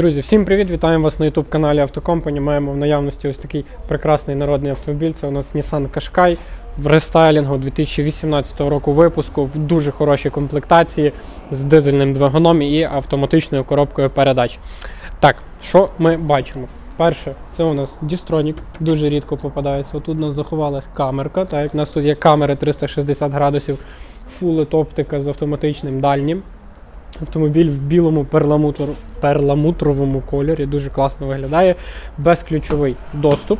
Друзі, всім привіт! Вітаємо вас на youtube каналі Автокомпані. Маємо в наявності ось такий прекрасний народний автомобіль. Це у нас Nissan Qashqai в рестайлінгу 2018 року випуску в дуже хорошій комплектації з дизельним двигуном і автоматичною коробкою передач. Так, що ми бачимо? Перше, це у нас Дістронік, дуже рідко попадається. Отут у нас заховалась камерка. Так у нас тут є камери 360 градусів, фулет оптика з автоматичним дальнім. Автомобіль в білому перламутр... перламутровому кольорі дуже класно виглядає. Безключовий доступ.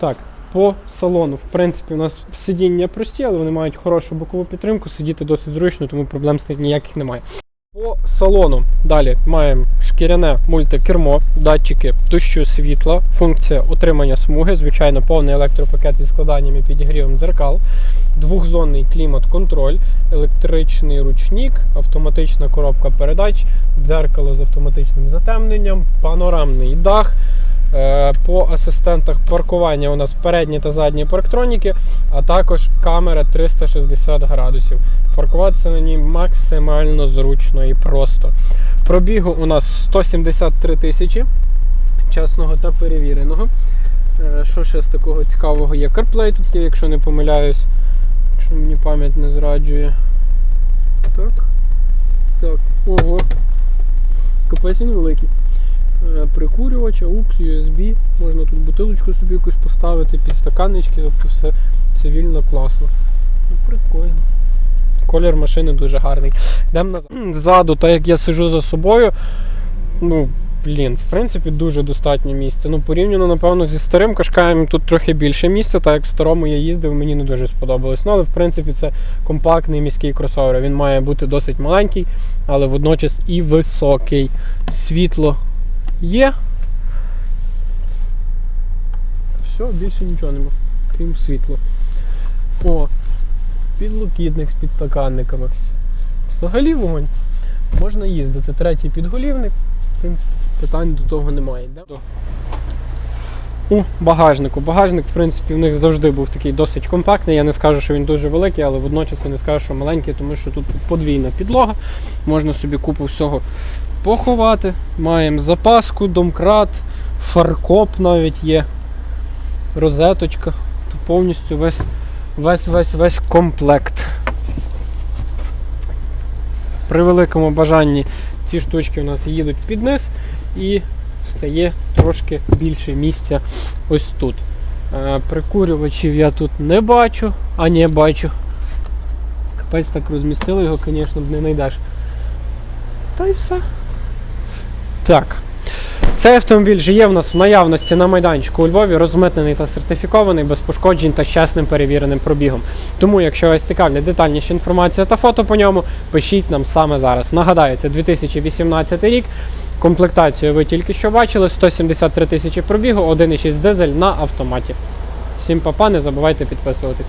Так, по салону, в принципі, у нас сидіння прості, але вони мають хорошу бокову підтримку, сидіти досить зручно, тому проблем з них ніяких немає. По салону далі маємо шкіряне мультикермо, датчики дощу світла, функція утримання смуги, звичайно, повний електропакет зі складанням і підігрівом дзеркал, двохзонний клімат-контроль, електричний ручник, автоматична коробка передач, дзеркало з автоматичним затемненням, панорамний дах. Е, По асистентах паркування у нас передні та задні парктроніки, а також камера 360 градусів. Паркуватися на ній максимально зручно і просто. Пробігу у нас 173 тисячі чесного та перевіреного. Е, Що ще з такого цікавого є? CarPlay тут є, якщо не помиляюсь, якщо мені пам'ять не зраджує. Так. Так, ого. Капець він великий. Е, Прикурювач, AUX, USB, можна тут бутилочку собі якусь поставити, підстаканнички, тобто все цивільно класно. Ну, прикольно. Колір машини дуже гарний. Йдемо назад. Ззаду, так як я сижу за собою, ну, блін, в принципі, дуже достатньо місця. Ну, порівняно, напевно, зі старим кашкаєм тут трохи більше місця, так як в старому я їздив, мені не дуже сподобалось. Ну, але в принципі це компактний міський кросовер. Він має бути досить маленький, але водночас і високий. Світло є. Все, більше нічого нема, крім світла. О, підлокітник з підстаканниками. Взагалі вогонь. Можна їздити. Третій підголівник. В принципі, питань до того немає. У багажнику. Багажник, в принципі, в них завжди був такий досить компактний. Я не скажу, що він дуже великий, але водночас я не скажу, що маленький, тому що тут подвійна підлога. Можна собі купу всього поховати. Маємо запаску, домкрат, фаркоп навіть є, розеточка. То повністю весь весь весь весь комплект. При великому бажанні ці штучки у нас їдуть під низ і стає трошки більше місця ось тут. Е, Прикурювачів я тут не бачу, а не бачу. Капець так розмістили його, звісно, не знайдеш. Та й все. Так. Цей автомобіль же є в нас в наявності на майданчику у Львові, розмитнений та сертифікований, без пошкоджень та з чесним перевіреним пробігом. Тому, якщо вас цікавлять детальніша інформація та фото по ньому, пишіть нам саме зараз. Нагадаю, це 2018 рік. Комплектацію ви тільки що бачили: 173 тисячі пробігу, 1,6 дизель на автоматі. Всім папа, не забувайте підписуватись.